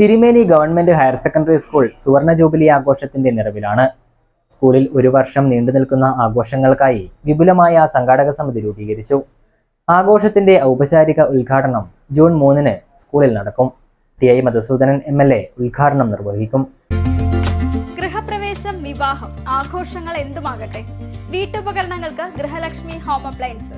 Thirumeni government higher secondary school സുവർണ jubilee ആഘോഷത്തിന്റെ നിറവിലാണ്. സ്കൂളിൽ ഒരു വർഷം നീണ്ടു നിൽക്കുന്ന ആഘോഷങ്ങൾക്കായി വിപുലമായ സംഘാടക സമിതി രൂപീകരിച്ചു. ആഘോഷത്തിന്റെ ഔപചാരിക ഉദ്ഘാടനം ജൂൺ മൂന്നിന് സ്കൂളിൽ നടക്കും. T I Madhusoodanan M L A ഉദ്ഘാടനം നിർവഹിക്കും. ഗൃഹപ്രവേശം വിവാഹം ആഘോഷങ്ങൾ എന്തുമാകട്ടെ? വീട്ടുപകരണങ്ങൾക്ക് ഗൃഹലക്ഷ്മി ഹോം അപ്ലയൻസസ്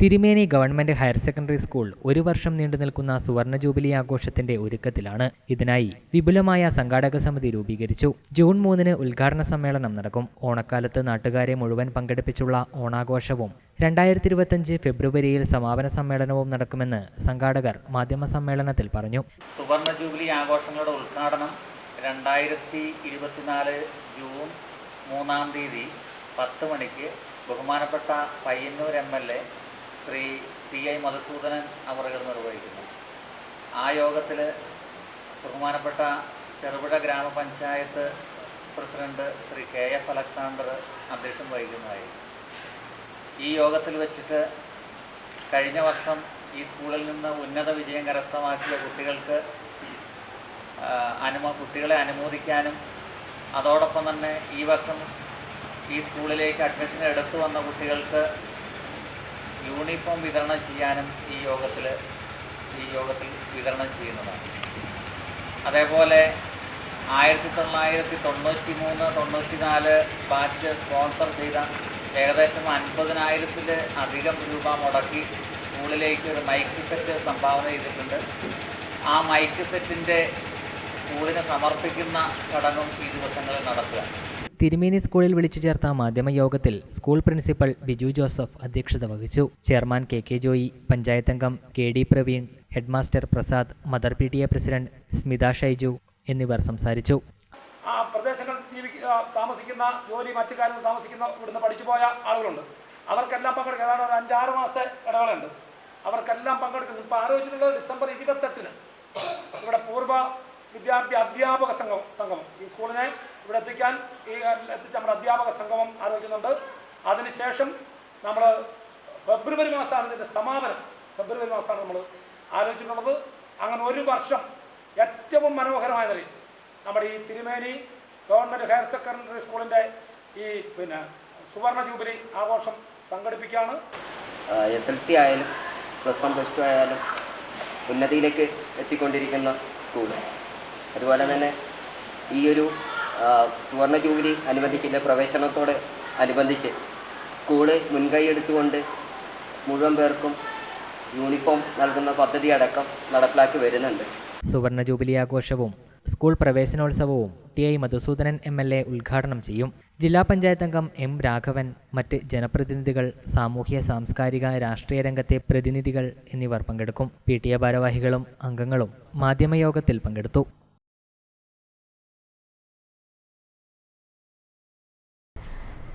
തിരുമേനി ഗവൺമെന്റ് ഹയർ സെക്കൻഡറി സ്കൂൾ ഒരു വർഷം നീണ്ടു നിൽക്കുന്ന സുവർണ ജൂബിലി ആഘോഷത്തിന്റെ ഒരുക്കത്തിലാണ് ഇതിനായി വിപുലമായ സംഘാടക സമിതി രൂപീകരിച്ചു. ജൂൺ മൂന്നിന് ഉദ്ഘാടന സമ്മേളനം നടക്കും. ഓണക്കാലത്ത് നാട്ടുകാരെ മുഴുവൻ പങ്കെടുപ്പിച്ചുള്ള ഓണാഘോഷവും രണ്ടായിരത്തി ഇരുപത്തഞ്ച് ഫെബ്രുവരിയിൽ സമാപന സമ്മേളനവും നടക്കുമെന്ന് സംഘാടകർ മാധ്യമ സമ്മേളനത്തിൽ പറഞ്ഞു. സുവർണ ജൂബിലി ആഘോഷങ്ങളുടെ ഉദ്ഘാടനം രണ്ടായിരത്തി ഇരുപത്തിനാല് ജൂൺ മൂന്നാം തീയതി പത്ത് മണിക്ക് ബഹുമാനപ്പെട്ട Payyanur M L A Shri T I Madhusoodanan അവറുകൾ നിർവഹിക്കുന്നു. ആ യോഗത്തിൽ ബഹുമാനപ്പെട്ട ചെറുപുഴ ഗ്രാമപഞ്ചായത്ത് president Shri K F Alexander അധ്യക്ഷം വഹിക്കുന്നതായി ഈ യോഗത്തിൽ വെച്ചിട്ട് കഴിഞ്ഞ വർഷം ഈ സ്കൂളിൽ നിന്ന് ഉന്നത വിജയം കരസ്ഥമാക്കിയ കുട്ടികൾക്ക് അനുമ കുട്ടികളെ അനുമോദിക്കാനും അതോടൊപ്പം തന്നെ ഈ വർഷം ഈ സ്കൂളിലേക്ക് അഡ്മിഷൻ എടുത്തു വന്ന കുട്ടികൾക്ക് യൂണിഫോം വിതരണം ചെയ്യാനും ഈ യോഗത്തിൽ ഈ യോഗത്തിൽ വിതരണം ചെയ്യുന്നതാണ്. അതേപോലെ ആയിരത്തി തൊള്ളായിരത്തി തൊണ്ണൂറ്റി മൂന്ന് തൊണ്ണൂറ്റി നാല് ബാച്ച് സ്പോൺസർ ചെയ്ത ഏകദേശം അൻപതിനായിരത്തിൽ അധികം രൂപ മുടക്കി സ്കൂളിലേക്ക് ഒരു മൈക്ക് സെറ്റ് സംഭാവന ചെയ്തിട്ടുണ്ട്. ആ മൈക്ക് സെറ്റിന്റെ സ്കൂളിന് സമർപ്പിക്കുന്ന ചടങ്ങും ഈ ദിവസങ്ങളിൽ നടത്തുക തിരുമേനി സ്കൂളിൽ വിളിച്ചു ചേർത്ത മാധ്യമ യോഗത്തിൽ സ്കൂൾ പ്രിൻസിപ്പൽ ബിജു ജോസഫ് അധ്യക്ഷത വഹിച്ചു. Chairman K K Joy പഞ്ചായത്തംഗം K D Praveen headmaster Prasad mother P T A president Smitha Shaiju എന്നിവർ സംസാരിച്ചു. ആ പ്രദേശങ്ങളിൽ താമസിക്കുന്ന ജോലി മറ്റു കാര്യങ്ങൾ താമസിക്കുന്ന ഇവിടുന്ന് പഠിച്ചു പോയ ആളുകളുണ്ട്. അവർക്കെല്ലാം പങ്കെടുക്കുക ഏതാണ്ട് ഒരു അഞ്ചാറ് മാസത്തെ ഇടവേളയുണ്ട്. അവർക്കെല്ലാം പങ്കെടുക്കുന്നു ഇപ്പോൾ ആലോചിച്ചിട്ടുള്ളത് ഡിസംബർ ഇരുപത്തെട്ടിന് ഇവിടെ പൂർവ വിദ്യാർത്ഥി അധ്യാപക സംഘം സംഗമം ഈ സ്കൂളിനെ ഇവിടെ എത്തിക്കാൻ ഈ എത്തിച്ച നമ്മുടെ അധ്യാപക സംഗമം ആലോചിക്കുന്നുണ്ട്. അതിനുശേഷം നമ്മൾ ഫെബ്രുവരി മാസമാണ് ഇതിന്റെ സമാപനം. ഫെബ്രുവരി മാസമാണ് നമ്മൾ ആലോചിച്ചിട്ടുള്ളത്. അങ്ങനെ ഒരു വർഷം ഏറ്റവും മനോഹരമായ നിലയിൽ നമ്മുടെ ഈ തിരുമേനി ഗവൺമെന്റ് ഹയർ സെക്കൻഡറി സ്കൂളിന്റെ ഈ പിന്നെ സുവർണ ജൂബിലി ആഘോഷം സംഘടിപ്പിക്കുകയാണ്. എസ് എൽ സി ആയാലും പ്ലസ് വൺ പ്ലസ് ടു ആയാലും ഉന്നതിയിലേക്ക് എത്തിക്കൊണ്ടിരിക്കുന്ന സ്കൂൾ അതുപോലെ തന്നെ ഈ ഒരു സുവർണ ജൂബിലി അനുബന്ധിച്ചില്ല പ്രവേശനത്തോട് അനുബന്ധിച്ച് സ്കൂൾ മുൻകൈ എടുത്തുകൊണ്ട് മുഴുവൻ പേർക്കും യൂണിഫോം നൽകുന്ന പദ്ധതി അടക്കം നടപ്പിലാക്കി വരുന്നുണ്ട്. സുവർണ ജൂബിലി ആഘോഷവും school പ്രവേശനോത്സവവും T I Madhusoodanan M L A ഉദ്ഘാടനം ചെയ്യും. ജില്ലാ പഞ്ചായത്ത് അംഗം എം രാഘവൻ മറ്റ് ജനപ്രതിനിധികൾ സാമൂഹ്യ സാംസ്കാരിക രാഷ്ട്രീയ രംഗത്തെ പ്രതിനിധികൾ എന്നിവർ പങ്കെടുക്കും. പി ടി എ ഭാരവാഹികളും അംഗങ്ങളും മാധ്യമയോഗത്തിൽ പങ്കെടുത്തു.